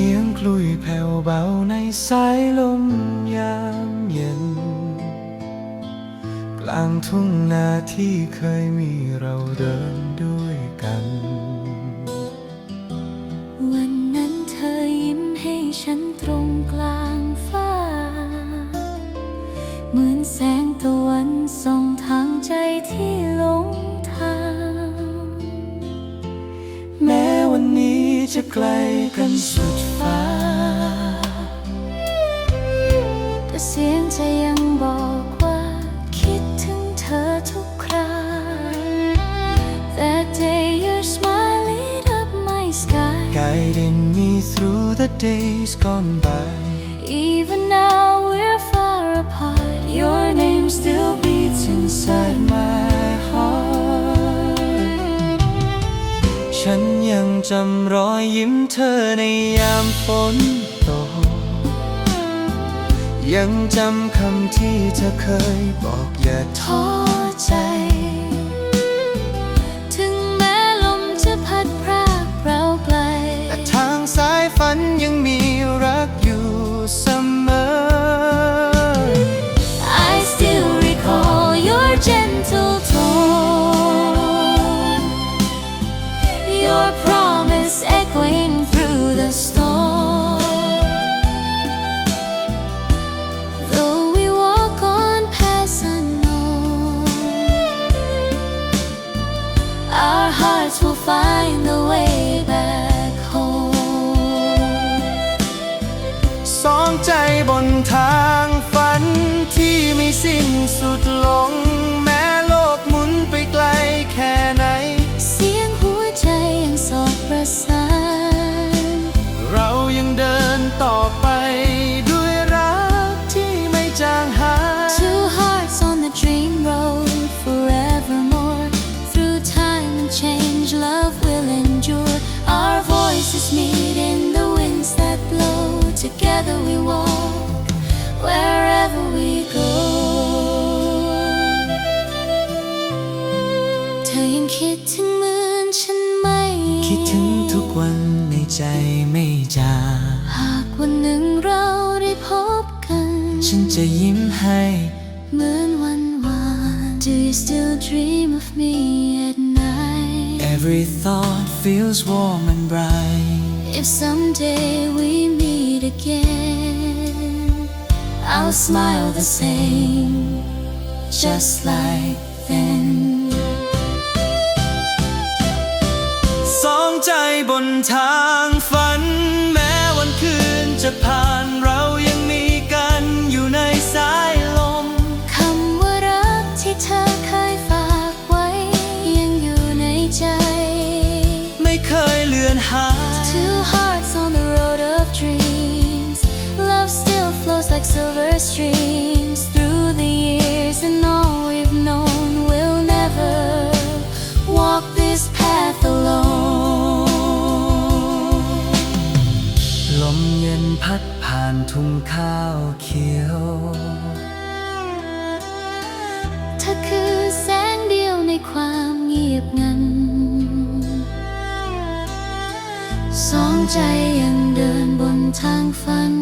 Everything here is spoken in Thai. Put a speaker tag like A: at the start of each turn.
A: สียงคลุยแผ่วเบาในสายลมยามเย็น กลางทุ่งนาที่เคยมีเราเดินด้วยกัน
B: วันนั้นเธอยิ้มให้ฉันตรงกลางฟ้า เหมือนแสงตะวันส่องทางใจที่หลงทาง
A: แม้วันนี้จะไกลกันสุด through the days gone by
B: Even now we're far apart Your name still beats inside
A: my heart ฉันยังจำรอยยิ้มเธอในยามฝนตก ยังจำคำที่เธอเคยบอกอย่าท้อ
B: ท้อใจ
A: ฝันยังมีรักอยู่เสมอ
B: I still recall your gentle tone Your promise echoing through the storm Though we walk on paths unknown Our hearts will find the way
A: ใจบนทาง
B: เธอยังคิดถึงเหมือนฉันไหม
A: คิดถึงทุกวันในใจไม่จาง
B: หากวันหนึ่งเราได้พบกัน
A: ฉันจะยิ้มให้
B: เหมือนวันวาน Do you still dream of me at night
A: Every thought feels warm and bright
B: If someday we meet again I'll smile the same Just like then
A: ทางฝันแม้วันคืนจะผ่าน พัดผ่านทุ่งข้าวเขียว
B: เธอคือแสงเดียวในความเงียบงัน สองใจยังเดินบนทางฝัน